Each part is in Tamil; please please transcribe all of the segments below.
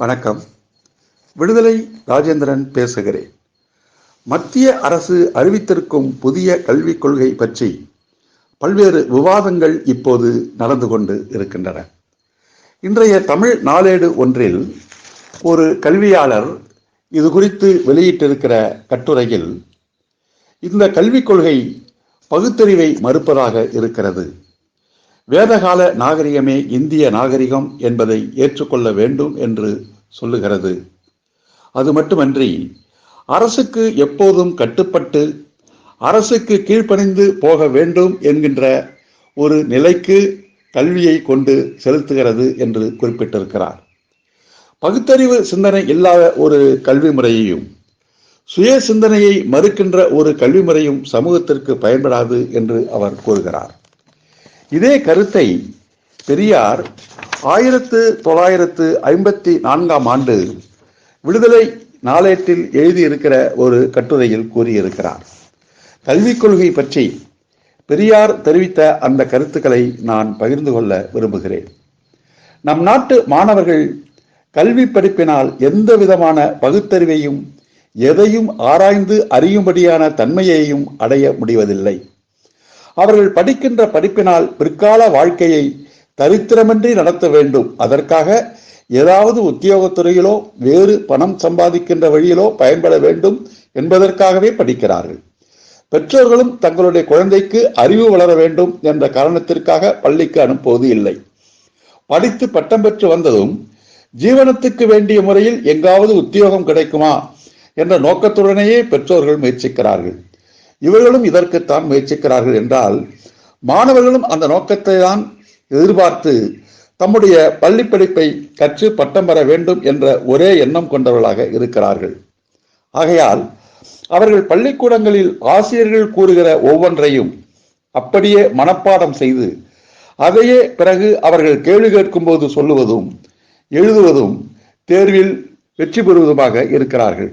வணக்கம். விடுதலை ராஜேந்திரன் பேசுகிறேன். மத்திய அரசு அறிவித்திருக்கும் புதிய கல்விக் கொள்கை பற்றி பல்வேறு விவாதங்கள் இப்போது நடந்து கொண்டு இருக்கின்றன. இன்றைய தமிழ் நாளேடு ஒன்றில் ஒரு கல்வியாளர் இது குறித்து வெளியிட்டிருக்கிற கட்டுரையில் இந்த கல்விக் கொள்கை பகுத்தறிவை மறுப்பதாக இருக்கிறது. வேதகால நாகரிகமே இந்திய நாகரிகம் என்பதை ஏற்றுக்கொள்ள வேண்டும் என்று சொல்லுகிறது. அது மட்டுமன்றி அரசுக்கு எப்போதும் கட்டுப்பட்டு அரசுக்கு கீழ்ப்பணிந்து போக வேண்டும் என்கின்ற ஒரு நிலைக்கு கல்வியை கொண்டு செலுத்துகிறது என்று குறிப்பிட்டிருக்கிறார். பகுத்தறிவு சிந்தனை இல்லாத ஒரு கல்வி முறையையும் சுய சிந்தனையை மறுக்கின்ற ஒரு கல்வி முறையும் சமூகத்திற்கு பயன்படாது என்று அவர் கூறுகிறார். இதே கருத்தை பெரியார் ஆயிரத்து தொள்ளாயிரத்து ஐம்பத்தி நான்காம் ஆண்டு விடுதலை நாளேட்டில் எழுதியிருக்கிற ஒரு கட்டுரையில் கூறியிருக்கிறார். கல்விக் கொள்கை பற்றி பெரியார் தெரிவித்த அந்த கருத்துக்களை நான் பகிர்ந்து கொள்ள விரும்புகிறேன். நம் நாட்டு மாணவர்கள் கல்வி படிப்பினால் எந்த விதமான பகுத்தறிவையும் எதையும் ஆராய்ந்து அறியும்படியான தன்மையையும் அடைய முடிவதில்லை. அவர்கள் படிக்கின்ற படிப்பினால் பிற்கால வாழ்க்கையை தரித்திரமின்றி நடத்த வேண்டும். அதற்காக ஏதாவது உத்தியோகத்துறையிலோ வேறு பணம் சம்பாதிக்கின்ற வழியிலோ பயன்பட வேண்டும் என்பதற்காகவே படிக்கிறார்கள். பெற்றோர்களும் தங்களுடைய குழந்தைக்கு அறிவு வளர வேண்டும் என்ற காரணத்திற்காக பள்ளிக்கு அனுப்புவது இல்லை. படித்து பட்டம் பெற்று வந்ததும் ஜீவனத்துக்கு வேண்டிய முறையில் எங்காவது உத்தியோகம் கிடைக்குமா? என்ற நோக்கத்துடனேயே பெற்றோர்கள் முயற்சிக்கிறார்கள். இவர்களும் இதற்குத்தான் முயற்சிக்கிறார்கள் என்றால் மாணவர்களும் அந்த நோக்கத்தை தான் எதிர்பார்த்து தம்முடைய பள்ளி படிப்பை கற்று பட்டம் பெற வேண்டும் என்ற ஒரே எண்ணம் கொண்டவர்களாக இருக்கிறார்கள். ஆகையால் அவர்கள் பள்ளிக்கூடங்களில் ஆசிரியர்கள் கூறுகிற ஒவ்வொன்றையும் அப்படியே மனப்பாடம் செய்து அதையே பிறகு அவர்கள் கேள்வி கேட்கும் போது சொல்லுவதும் எழுதுவதும் தேர்வில் வெற்றி பெறுவதுமாக இருக்கிறார்கள்.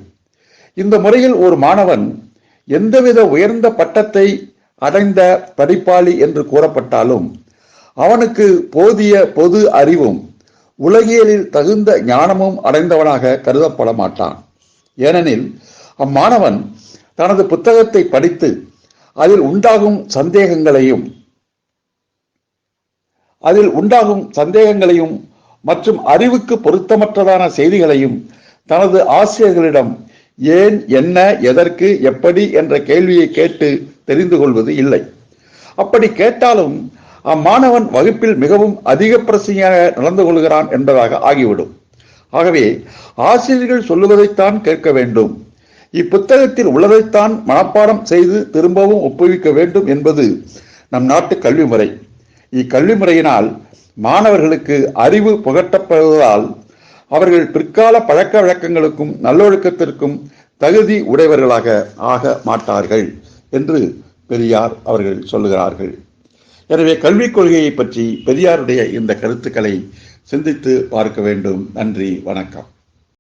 இந்த முறையில் ஒரு மாணவன் எந்தவித உயர்ந்த பட்டத்தை அடைந்த படிப்பாளி என்று கூறப்பட்டாலும் அவனுக்கு போதிய பொது அறிவும் உலகியலில் தகுந்த ஞானமும் அடைந்தவனாக கருதப்பட மாட்டான். ஏனெனில் அம்மாணவன் தனது புத்தகத்தை படித்து அதில் உண்டாகும் சந்தேகங்களையும் அதில் உண்டாகும் சந்தேகங்களையும் மற்றும் அறிவுக்கு பொருத்தமற்றதான செய்திகளையும் தனது ஆசிரியர்களிடம் ஏன் என்ன எதற்கு எப்படி என்ற கேள்வியை கேட்டு தெரிந்து கொள்வது இல்லை. அப்படி கேட்டாலும் அம்மாணவன் வகுப்பில் மிகவும் அதிக பிரச்சனையாக நடந்து கொள்கிறான் என்பதாக ஆகிவிடும். ஆகவே ஆசிரியர்கள் சொல்லுவதைத்தான் கேட்க வேண்டும். இப்புத்தகத்தில் உள்ளதைத்தான் மனப்பாடம் செய்து திரும்பவும் ஒப்புவிக்க வேண்டும் என்பது நம் நாட்டு கல்வி முறை. இக்கல்வி முறையினால் மாணவர்களுக்கு அறிவு புகட்டப்படுவதால் அவர்கள் பிற்கால பழக்க வழக்கங்களுக்கும் நல்லொழுக்கத்திற்கும் தகுதி உடையவர்களாக ஆக மாட்டார்கள் என்று பெரியார் அவர்கள் சொல்லுகிறார்கள். எனவே கல்விக் கொள்கையை பற்றி பெரியாருடைய இந்த கருத்துக்களை சிந்தித்து பார்க்க வேண்டும். நன்றி வணக்கம்.